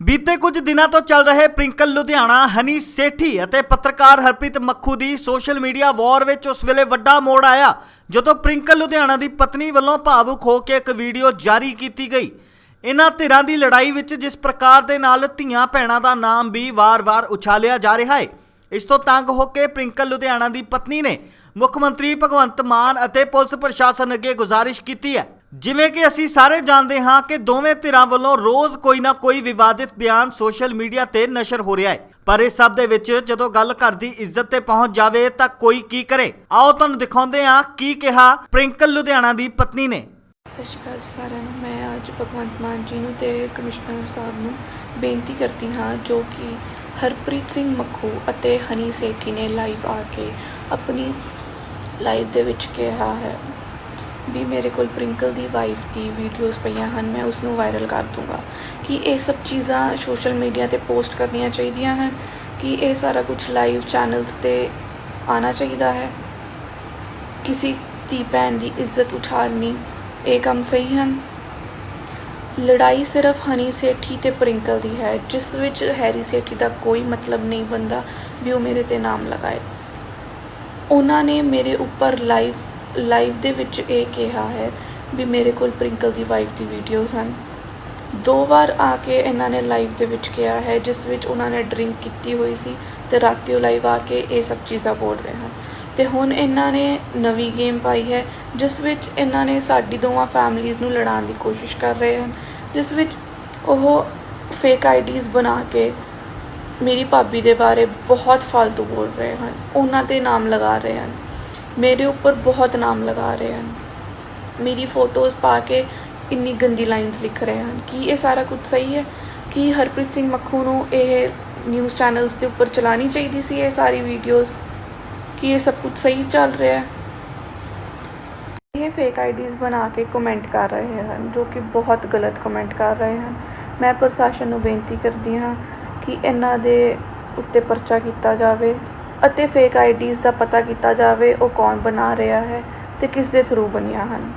ਬੀਤੇ ਕੁਝ ਦਿਨਾਂ ਤੋਂ ਚੱਲ ਰਹੇ ਪ੍ਰਿੰਕਲ ਲੁਧਿਆਣਾ, ਹਨੀ ਸੇਠੀ ਅਤੇ ਪੱਤਰਕਾਰ ਹਰਪ੍ਰੀਤ ਮੱਖੂ ਦੀ ਸੋਸ਼ਲ ਮੀਡੀਆ ਵਾਰ ਵਿੱਚ ਉਸ ਵੇਲੇ ਵੱਡਾ ਮੋੜ ਆਇਆ, ਜਦੋਂ ਪ੍ਰਿੰਕਲ ਲੁਧਿਆਣਾ ਦੀ ਪਤਨੀ ਵੱਲੋਂ ਭਾਵੁਕ ਹੋ ਕੇ ਇੱਕ ਵੀਡੀਓ ਜਾਰੀ ਕੀਤੀ ਗਈ। ਇਹਨਾਂ ਧਿਰਾਂ ਦੀ ਲੜਾਈ ਵਿੱਚ ਜਿਸ ਪ੍ਰਕਾਰ ਦੇ ਨਾਲ ਧੀਆਂ ਭੈਣਾਂ ਦਾ ਨਾਮ ਵੀ ਵਾਰ-ਵਾਰ ਉਛਾਲਿਆ ਜਾ ਰਿਹਾ ਹੈ, ਇਸ ਤੋਂ ਤੰਗ ਹੋ ਕੇ ਪ੍ਰਿੰਕਲ ਲੁਧਿਆਣਾ ਦੀ ਪਤਨੀ ਨੇ ਮੁੱਖ ਮੰਤਰੀ ਭਗਵੰਤ ਮਾਨ ਅਤੇ ਪੁਲਿਸ ਪ੍ਰਸ਼ਾਸਨ ਅੱਗੇ ਗੁਜ਼ਾਰਿਸ਼ ਕੀਤੀ ਹੈ। ਜਿਵੇਂ ਕਿ ਅਸੀਂ ਸਾਰੇ ਜਾਣਦੇ ਹਾਂ ਕਿ ਦੋਵੇਂ ਧਿਰਾਂ ਵੱਲੋਂ ਰੋਜ਼ ਕੋਈ ਨਾ ਕੋਈ ਵਿਵਾਦਿਤ ਬਿਆਨ ਸੋਸ਼ਲ ਮੀਡੀਆ ਤੇ ਨਸ਼ਰ ਹੋ ਰਿਹਾ ਹੈ। ਪਰ ਇਸ ਸਭ ਦੇ ਵਿੱਚ ਜਦੋਂ ਗੱਲ ਘਰ ਦੀ ਇੱਜ਼ਤ ਤੇ ਪਹੁੰਚ ਜਾਵੇ ਤਾਂ ਕੋਈ ਕੀ ਕਰੇ? ਆਓ ਤੁਹਾਨੂੰ ਦਿਖਾਉਂਦੇ ਹਾਂ ਕੀ ਕਿਹਾ ਪ੍ਰਿੰਕਲ ਲੁਧਿਆਣਾ ਦੀ ਪਤਨੀ ਨੇ। ਸਤਿ ਸ਼੍ਰੀ ਅਕਾਲ ਜੀ ਸਾਰਿਆਂ ਨੂੰ। ਮੈਂ ਅੱਜ ਭਗਵੰਤ ਮਾਨ ਜੀ ਨੂੰ ਤੇ ਕਮਿਸ਼ਨਰ ਸਾਹਿਬ ਨੂੰ ਬੇਨਤੀ ਕਰਦੀ ਹਾਂ ਜੋ ਕਿ ਹਰਪ੍ਰੀਤ ਸਿੰਘ ਮੱਖੂ ਅਤੇ ਹਨੀ ਸੇਠੀ ਨੇ ਲਾਈਵ ਆ ਕੇ ਆਪਣੀ ਲਾਈਵ ਦੇ ਵਿੱਚ ਕਿਹਾ ਹੈ। ਵੀ ਮੇਰੇ ਕੋਲ ਪ੍ਰਿੰਕਲ ਦੀ ਵਾਈਫ ਦੀ ਵੀਡੀਓਜ਼ ਪਈਆਂ ਹਨ, ਮੈਂ ਉਸ ਨੂੰ ਵਾਇਰਲ ਕਰ ਦੂੰਗਾ। ਕਿ ਇਹ ਸਭ ਚੀਜ਼ਾਂ ਸੋਸ਼ਲ ਮੀਡੀਆ ਤੇ ਪੋਸਟ ਕਰਨੀਆਂ ਚਾਹੀਦੀਆਂ ਹਨ? ਕਿ ਇਹ ਸਾਰਾ ਕੁਝ ਲਾਈਵ ਚੈਨਲਸ ਤੇ ਆਉਣਾ ਚਾਹੀਦਾ ਹੈ? ਕਿਸੇ ਧੀ ਭੈਣ ਦੀ ਇੱਜ਼ਤ ਉਛਾਲਣੀ ਇਹ ਕੰਮ ਸਹੀ ਹਨ? ਲੜਾਈ ਸਿਰਫ ਹਨੀ ਸੇਠੀ ਤੇ ਪ੍ਰਿੰਕਲ ਦੀ ਹੈ, ਜਿਸ ਵਿੱਚ ਹੈਰੀ ਸੇਠੀ ਦਾ ਕੋਈ ਮਤਲਬ ਨਹੀਂ ਬੰਦਾ ਵੀ ਉਹ ਮੇਰੇ ਤੇ ਨਾਮ ਲਗਾਏ। ਉਹਨਾਂ ਨੇ ਮੇਰੇ ਉੱਪਰ ਲਾਈਵ ਲਾਈਵ ਦੇ ਵਿੱਚ ਇਹ ਕਿਹਾ ਹੈ ਵੀ ਮੇਰੇ ਕੋਲ ਪ੍ਰਿੰਕਲ ਦੀ ਵਾਈਫ ਦੀ ਵੀਡੀਓਜ਼ ਹਨ ਦੋ ਵਾਰ ਆ ਕੇ ਇਹਨਾਂ ਨੇ ਲਾਈਵ ਦੇ ਵਿੱਚ ਕਿਹਾ ਹੈ, ਜਿਸ ਵਿੱਚ ਉਹਨਾਂ ਨੇ ਡਰਿੰਕ ਕੀਤੀ ਹੋਈ ਸੀ ਤੇ ਰਾਤੀ ਉਹ ਲਾਈਵ ਆ ਕੇ ਇਹ ਸਭ ਚੀਜ਼ਾਂ ਬੋਲ ਰਹੇ ਹਨ। ਤੇ ਹੁਣ ਇਹਨਾਂ ਨੇ ਨਵੀਂ ਗੇਮ ਪਾਈ ਹੈ, ਜਿਸ ਵਿੱਚ ਇਹਨਾਂ ਨੇ ਸਾਡੀ ਦੋਵਾਂ ਫੈਮਲੀਆਂ ਨੂੰ ਲੜਾਉਣ ਦੀ ਕੋਸ਼ਿਸ਼ ਕਰ ਰਹੇ ਹਨ, ਜਿਸ ਵਿੱਚ ਉਹ ਫੇਕ ਆਈਡੀਜ਼ ਬਣਾ ਕੇ ਮੇਰੀ ਭਾਬੀ ਦੇ ਬਾਰੇ ਬਹੁਤ ਫालतू ਬੋਲ ਰਹੇ ਹਨ, ਉਹਨਾਂ ਤੇ ਨਾਮ ਲਗਾ ਰਹੇ ਹਨ। ਮੇਰੇ ਉੱਪਰ ਬਹੁਤ ਨਾਮ ਲਗਾ ਰਹੇ ਹਨ। ਮੇਰੀ ਫੋਟੋਜ਼ ਪਾ ਕੇ ਇੰਨੀ ਗੰਦੀ ਲਾਈਨਸ ਲਿਖ ਰਹੇ ਹਨ ਕਿ ਇਹ ਸਾਰਾ ਕੁਝ ਸਹੀ ਹੈ ਕਿ ਹਰਪ੍ਰੀਤ ਸਿੰਘ ਮੱਖੂ ਨੂੰ ਇਹ ਨਿਊਜ਼ ਚੈਨਲਸ ਦੇ ਉੱਪਰ ਚਲਾਣੀ ਚਾਹੀਦੀ ਸੀ ਇਹ ਸਾਰੀ ਵੀਡੀਓਜ਼ ਕਿ ਇਹ ਸਭ ਕੁਝ ਸਹੀ ਚੱਲ ਰਿਹਾ ਹੈ। ਇਹ ਫੇਕ ਆਈਡੀਜ਼ ਬਣਾ ਕੇ ਕਮੈਂਟ ਕਰ ਰਹੇ ਹਨ, ਜੋ ਕਿ ਬਹੁਤ ਗਲਤ ਕਮੈਂਟ ਕਰ ਰਹੇ ਹਨ। ਮੈਂ ਪ੍ਰਸ਼ਾਸਨ ਨੂੰ ਬੇਨਤੀ ਕਰਦੀ ਹਾਂ ਕਿ ਇਹਨਾਂ ਦੇ ਉੱਤੇ ਪਰਚਾ ਕੀਤਾ ਜਾਵੇ। ਅਤੇ ਫੇਕ ਆਈਡੀਜ਼ ਦਾ ਪਤਾ ਕੀਤਾ ਜਾਵੇ ਉਹ ਕੌਣ ਬਣਾ ਰਿਹਾ ਹੈ ਅਤੇ ਕਿਸ ਦੇ ਥਰੂ ਬਣੀਆਂ ਹਨ।